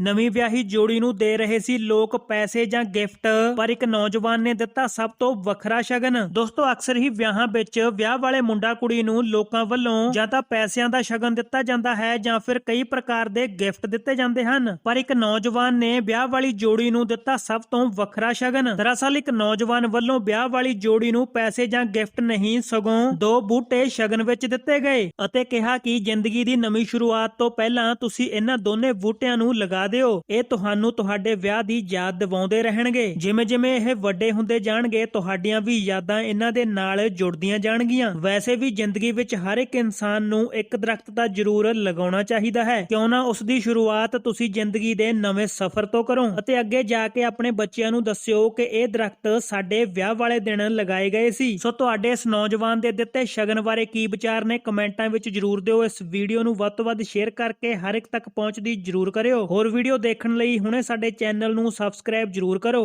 ਨਵੀਂ ਵਿਆਹੀ ਜੋੜੀ ਨੂੰ ਦੇ ਰਹੇ ਸੀ ਲੋਕ ਪੈਸੇ ਜਾਂ ਗਿਫਟ, ਪਰ ਇੱਕ ਨੌਜਵਾਨ ਨੇ ਦਿੱਤਾ ਸਭ ਤੋਂ ਵੱਖਰਾ ਸ਼ਗਨ। ਦੋਸਤੋ, ਅਕਸਰ ਹੀ ਵਿਆਹਾਂ ਵਿੱਚ ਵਿਆਹ ਵਾਲੇ ਮੁੰਡਾ ਕੁੜੀ ਨੂੰ ਲੋਕਾਂ ਵੱਲੋਂ ਜਾਂ ਤਾਂ ਪੈਸਿਆਂ ਦਾ ਸ਼ਗਨ ਦਿੱਤਾ ਜਾਂਦਾ ਹੈ ਜਾਂ ਫਿਰ ਕਈ ਪ੍ਰਕਾਰ ਦੇ ਗਿਫਟ ਦਿੱਤੇ ਜਾਂਦੇ ਹਨ। ਪਰ ਇੱਕ ਨੌਜਵਾਨ ਨੇ ਵਿਆਹ ਵਾਲੀ ਜੋੜੀ ਨੂੰ ਦਿੱਤਾ ਸਭ ਤੋਂ ਵੱਖਰਾ ਸ਼ਗਨ। ਦਰਅਸਲ, ਇੱਕ ਨੌਜਵਾਨ ਵੱਲੋਂ ਵਿਆਹ ਵਾਲੀ ਜੋੜੀ ਨੂੰ ਪੈਸੇ ਜਾਂ ਗਿਫਟ ਨਹੀਂ, ਸਗੋਂ ਦੋ ਬੂਟੇ ਸ਼ਗਨ ਵਿੱਚ ਦਿੱਤੇ ਗਏ ਅਤੇ ਕਿਹਾ ਕਿ ਜ਼ਿੰਦਗੀ ਦੀ ਨਵੀਂ ਸ਼ੁਰੂਆਤ ਤੋਂ ਪਹਿਲਾਂ ਤੁਸੀਂ ਇਹਨਾਂ ਦੋਨੇ ਬੂਟਿਆਂ ਨੂੰ ਲਗਾ ਦਿਓ, ਇਹ ਤੁਹਾਨੂੰ ਤੁਹਾਡੇ ਵਿਆਹ ਦੀ ਯਾਦ ਦਿਵਾਉਂਦੇ ਰਹਿਣਗੇ। ਜਿਵੇਂ ਜਿਵੇਂ ਇਹ ਵੱਡੇ ਹੁੰਦੇ ਜਾਣਗੇ, ਤੁਹਾਡੀਆਂ ਵੀ ਯਾਦਾਂ ਇਹਨਾਂ ਦੇ ਨਾਲ ਜੁੜਦੀਆਂ ਜਾਣਗੀਆਂ। ਵੈਸੇ ਵੀ ਜ਼ਿੰਦਗੀ ਵਿੱਚ ਹਰ ਇੱਕ ਇਨਸਾਨ ਨੂੰ ਇੱਕ ਦਰਖਤ ਤਾਂ ਜ਼ਰੂਰ ਲਗਾਉਣਾ ਚਾਹੀਦਾ ਹੈ। ਕਿਉਂ ਨਾ ਉਸ ਦੀ ਸ਼ੁਰੂਆਤ ਤੁਸੀਂ ਜ਼ਿੰਦਗੀ ਦੇ ਨਵੇਂ ਸਫ਼ਰ ਤੋਂ ਕਰੋ ਅਤੇ ਅੱਗੇ ਜਾ ਕੇ ਆਪਣੇ ਬੱਚਿਆਂ ਨੂੰ ਦੱਸਿਓ ਕਿ ਇਹ ਦਰਖਤ ਸਾਡੇ ਵਿਆਹ ਵਾਲੇ ਦਿਨ ਲਗਾਏ ਗਏ ਸੀ। ਸੋ ਤੁਹਾਡੇ ਇਸ ਨੌਜਵਾਨ ਦੇ ਦਿੱਤੇ ਸ਼ਗਨ ਬਾਰੇ ਕੀ ਵਿਚਾਰ ਨੇ, ਕਮੈਂਟਾਂ ਵਿੱਚ ਜਰੂਰ ਦਿਓ। ਇਸ ਵੀਡੀਓ ਨੂੰ ਵੱਧ ਤੋਂ ਵੱਧ ਸ਼ੇਅਰ ਕਰਕੇ ਹਰ ਇੱਕ ਤੱਕ ਪਹੁੰਚਦੀ ਜਰੂਰ ਕਰਿਓ। ਹੋਰ ਵੀਡੀਓ ਦੇਖਣ ਲਈ ਹੁਣੇ ਸਾਡੇ ਚੈਨਲ ਨੂੰ ਸਬਸਕ੍ਰਾਈਬ ਜਰੂਰ ਕਰੋ।